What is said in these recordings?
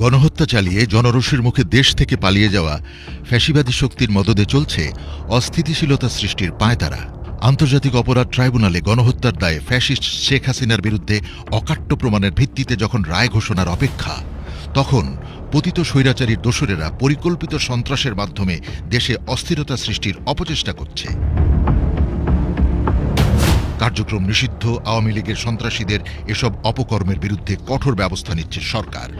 গণহত্যা চালিয়ে জনরোষের মুখে দেশ থেকে পালিয়ে যাওয়া ফ্যাসিবাদী শক্তির মদদে চলছে অস্থিতিশীলতা সৃষ্টির পায়তারা। আন্তর্জাতিক অপরাধ ট্রাইব্যুনালে গণহত্যার দায়ে ফ্যাসিস্ট শেখ হাসিনার বিরুদ্ধে অকাট্য প্রমাণের ভিত্তিতে যখন রায় ঘোষণার অপেক্ষা, তখন পতিত স্বৈরাচারীর দোসরেরা পরিকল্পিত সন্ত্রাসের মাধ্যমে দেশে অস্থিরতা সৃষ্টির অপচেষ্টা করছে। কার্যক্রম নিষিদ্ধ, আওয়ামী লীগের সন্ত্রাসীদের এসব অপকর্মের বিরুদ্ধে কঠোর ব্যবস্থা নিচ্ছে সরকার।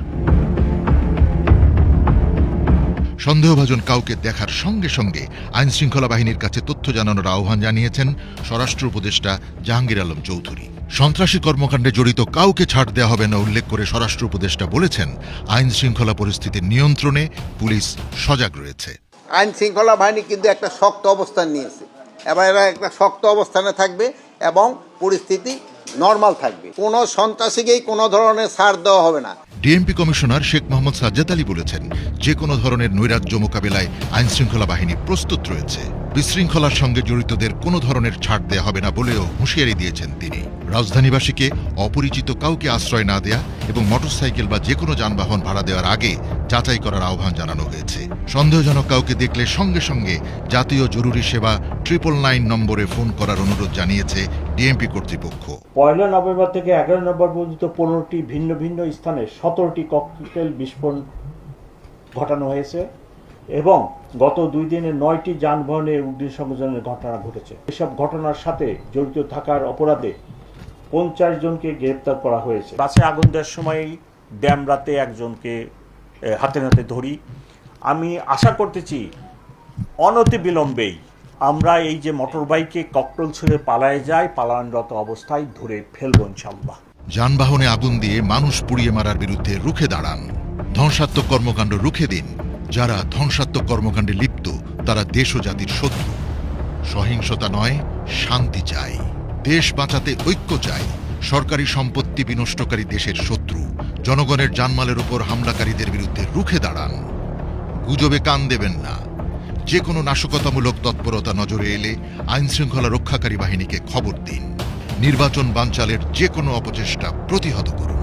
সন্দেহভাজন কাউকে দেখার সঙ্গে সঙ্গে আইন শৃঙ্খলা বাহিনীর কাছে তথ্য জানানোর আহ্বান জানিয়েছেন স্বরাষ্ট্র উপদেষ্টা জাহাঙ্গীর আলম চৌধুরী। সন্ত্রাসী কর্মকাণ্ডে জড়িত কাউকে ছাড় দেওয়া হবে না উল্লেখ করে স্বরাষ্ট্র উপদেষ্টা বলেছেন আইন শৃঙ্খলা পরিস্থিতির নিয়ন্ত্রণে পুলিশ সজাগ রয়েছে। আইন শৃঙ্খলা বাহিনী কিন্তু একটা শক্ত অবস্থান নিয়েছে। এবার এরা একটা শক্ত অবস্থানে থাকবে এবং পরিস্থিতি নর্মাল থাকবে। কোনো সন্ত্রাসীকেই কোনো ধরনের ছাড় দেওয়া হবে না। ডিএমপি কমিশনার শেখ মোহাম্মদ সাজ্জাদ আলী বলেছেন, যে কোনো ধরনের নৈরাজ্য মোকাবেলায় আইনশৃঙ্খলা বাহিনী প্রস্তুত রয়েছে। বিশৃঙ্খলার সঙ্গে জড়িতদের কোনো ধরনের ছাড় দেয়া হবে না বলেও হুঁশিয়ারি দিয়েছেন তিনি। রাজধানীবাসীকে অপরিচিত কাউকে আশ্রয় না দেয়া এবং মোটরসাইকেল বা যে কোনো যানবাহন ভাড়া দেওয়ার আগে যাচাই করার আহ্বান জানানো হয়েছে। সন্দেহজনক কাউকে দেখলে সঙ্গে সঙ্গে জাতীয় জরুরি সেবা ট্রিপল নাইন নম্বরে ফোন করার অনুরোধ জানিয়েছে ডিএমপি কর্তৃপক্ষ। পয়লা নভেম্বর থেকে এগারো নভেম্বর পর্যন্ত পনেরোটি ভিন্ন ভিন্ন স্থানে সতেরোটি ককটেল বিস্ফোরণ ঘটানো হয়েছে। এবং গত দুই দিনে নয়টি যানবাহনে অগ্নিসংযোজনের ঘটনা ঘটেছে। এসব ঘটনার সাথে জড়িত থাকার অপরাধে পঞ্চাশ জনকে গ্রেপ্তার করা হয়েছে। বাসে আগুন দেওয়ার সময় ড্যাম রাতে একজনকে হাতে নাতে ধরি। আমি আশা করতেছি অনতি বিলম্বেই আমরা এই যে মোটর বাইকে ককটেল ছুঁড়ে পালায় যায় পালানরত অবস্থায় ধরে ফেলব ইনশাল্লাহ যানবাহনে আগুন দিয়ে মানুষ পুড়িয়ে মারার বিরুদ্ধে রুখে দাঁড়ান। ধ্বংসাত্মক কর্মকাণ্ড রুখে দিন। যারা ধ্বংসাত্মক কর্মকাণ্ডে লিপ্ত, তারা দেশ ও জাতির শত্রু। সহিংসতা নয়, শান্তি চাই। দেশ বাঁচাতে ঐক্য চাই। সরকারি সম্পত্তি বিনষ্টকারী দেশের শত্রু। জনগণের জানমালের উপর হামলাকারীদের বিরুদ্ধে রুখে দাঁড়ান। গুজবে কান দেবেন না। যে কোনো নাশকতামূলক তৎপরতা নজরে এলে আইনশৃঙ্খলা রক্ষাকারী বাহিনীকে খবর দিন। নির্বাচন বাঞ্চালের যে কোনো অপচেষ্টা প্রতিহত করুন।